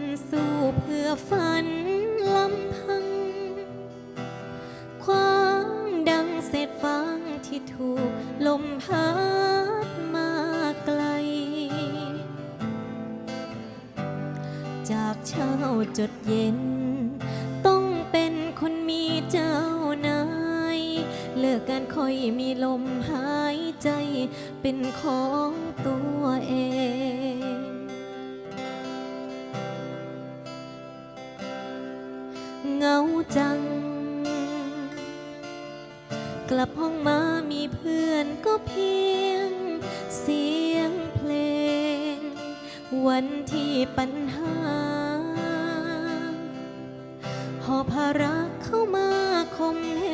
นสู้เพื่อฝันลำพัง ความดังเศษฟางที่ถูกลมพัดมาไกล จากเช้าจดเย็น ต้องเป็นคนมีเจ้านาย เลิกกันค่อยมีลมหายใจเป็นของตัว เงาจัง กลับห้องมามีเพื่อนก็เพียง เสียงเพลง วันที่ปัญหา หอภาระเข้ามาคมเห